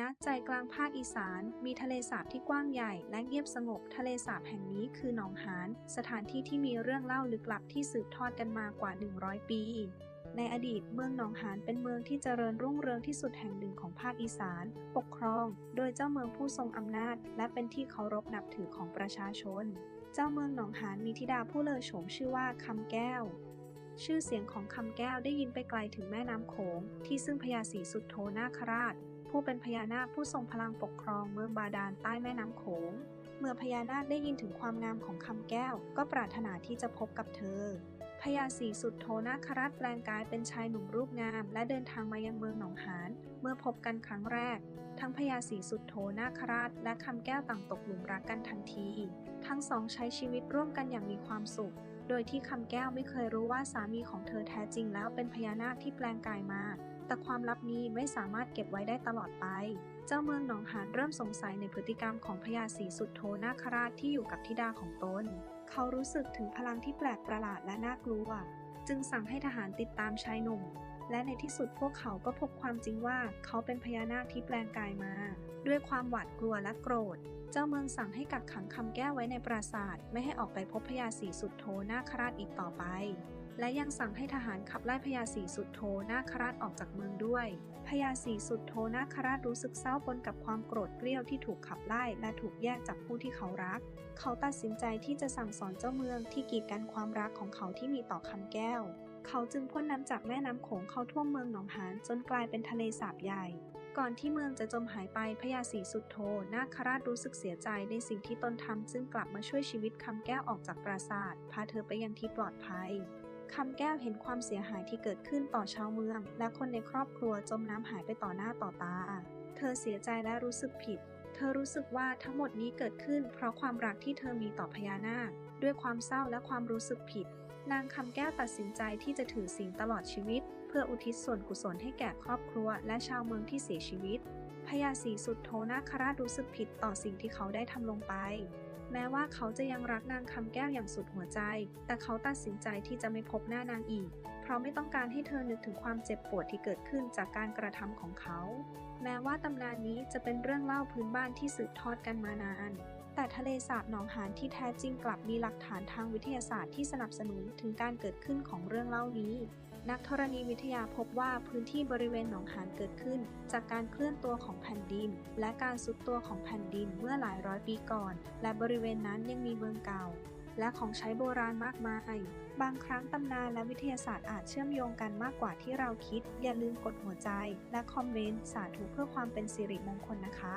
ณใจกลางภาคอีสาน มีทะเลสาบที่กว้างใหญ่ และเงียบสงบ ทะเลสาบแห่งนี้คือหนองหาน สถานที่ที่มีเรื่องเล่าลึกลับที่สืบทอดกันมากว่า 100 ปี ในอดีตเมืองหนองหานเป็นเมืองที่เจริญรุ่งเรืองที่สุดแห่งหนึ่งของภาคอีสาน ปกครอง โดยเจ้าเมืองผู้ทรงอำนาจ และเป็นที่เคารพนับถือของประชาชน เจ้าเมืองหนองหานมีธิดาผู้เลอโฉมชื่อว่าคำแก้วชื่อเสียงของคำแก้วได้ยินไปไกลถึงแม่น้ำโขง ที่ซึ่งพญาศรีสุดโทนาคราช ผู้เป็นพญานาคผู้ทรงพลังปกครองเมืองบาดาลใต้แม่น้ำโขง เมื่อพญานาคได้ยินถึงความงามของคำแก้ว ก็ปรารถนาที่จะพบกับเธอพญาศรีสุดโทนาคราชแปลงกายเป็นชายหนุ่มรูปงาม และเดินทางมายังเมืองหนองหาน เมื่อพบกันครั้งแรก ทั้งพญาศรีสุดโทนาคราช และคำแก้วต่างตกหลุมรักกันทันที ทั้งสองใช้ชีวิตร่วมกันอย่างมีความสุข โดยที่คำแก้วไม่เคยรู้ว่าสามีของเธอแท้จริงแล้วเป็นพญานาคที่แปลงกายมา แต่ความลับนี้ไม่สามารถเก็บไว้ได้ตลอดไป เจ้าเมืองหนองหานเริ่มสงสัยในพฤติกรรมของพญาศรีสุดโทนาคราชที่อยู่กับธิดาของตน เขารู้สึกถึงพลังที่แปลกประหลาดและน่ากลัว จึงสั่งให้ทหารติดตามชายหนุ่ม และในที่สุดพวกเขาก็พบความจริงว่าเขาเป็นพญานาคที่แปลงกายมา ด้วยความหวาดกลัวและโกรธ เจ้าเมืองสั่งให้กักขังคำแก้วไว้ในปราสาท ไม่ให้ออกไปพบพญาศรีสุดโทนาคราชอีกต่อไป และยังสั่งให้ทหารขับไล่พญาศรีสุดโทนาคราชออกจากเมืองด้วยพญาศรีสุดโทนาคราชรู้สึกเศร้าปนกับความโกรธเกรี้ยวที่ถูกขับไล่และถูกแยกจากผู้ที่เขารัก เขาตัดสินใจที่จะสั่งสอนเจ้าเมืองที่กีดกันความรักของเขาที่มีต่อคำแก้ว เขาจึงพ่นน้ำจากแม่น้ำโขงเข้าท่วมเมืองหนองหานจนกลายเป็นทะเลสาบใหญ่ ก่อนที่เมืองจะจมหายไปพญาศรีสุดโทนาคราชรู้สึกเสียใจในสิ่งที่ตนทำจึงกลับมาช่วยชีวิตคำแก้วออกจากปราสาทพาเธอไปยังที่ปลอดภัยคำแก้วเห็นความเสียหายที่เกิดขึ้นต่อชาวเมือง และคนในครอบครัวจมน้ำหายไปต่อหน้าต่อตา เธอเสียใจและรู้สึกผิด เธอรู้สึกว่าทั้งหมดนี้เกิดขึ้น เพราะความรักที่เธอมีต่อพญานาค ด้วยความเศร้าและความรู้สึกผิด นางคำแก้วตัดสินใจที่จะถือศีลตลอดชีวิต เพื่ออุทิศส่วนกุศลให้แก่ครอบครัว และชาวเมืองที่เสียชีวิตพญาศรีสุดโทนาคราชรู้สึกผิดต่อสิ่งที่เขาได้ทำลงไป แม้ว่าเขาจะยังรักนางคำแก้วอย่างสุดหัวใจ แต่เขาตัดสินใจที่จะไม่พบหน้านางอีก เพราะไม่ต้องการให้เธอนึกถึงความเจ็บปวดที่เกิดขึ้นจากการกระทำของเขา แม้ว่าตำนานนี้จะเป็นเรื่องเล่าพื้นบ้านที่สืบทอดกันมานานแต่ทะเลสาบหนองหานที่แท้จริงกลับมีหลักฐานทางวิทยาศาสตร์ที่สนับสนุนถึงการเกิดขึ้นของเรื่องเล่านี้ นักธรณีวิทยาพบว่าพื้นที่บริเวณหนองหานเกิดขึ้น จากการเคลื่อนตัวของแผ่นดิน และการซุดตัวของแผ่นดินเมื่อหลายร้อยปีก่อน และบริเวณนั้นยังมีเมืองเก่า และของใช้โบราณมากมายบางครั้งตำนานและวิทยาศาสตร์อาจเชื่อมโยงกันมากกว่าที่เราคิด อย่าลืมกดหัวใจ และคอมเมนต์ สาธุเพื่อความเป็นสิริมงคลนะคะ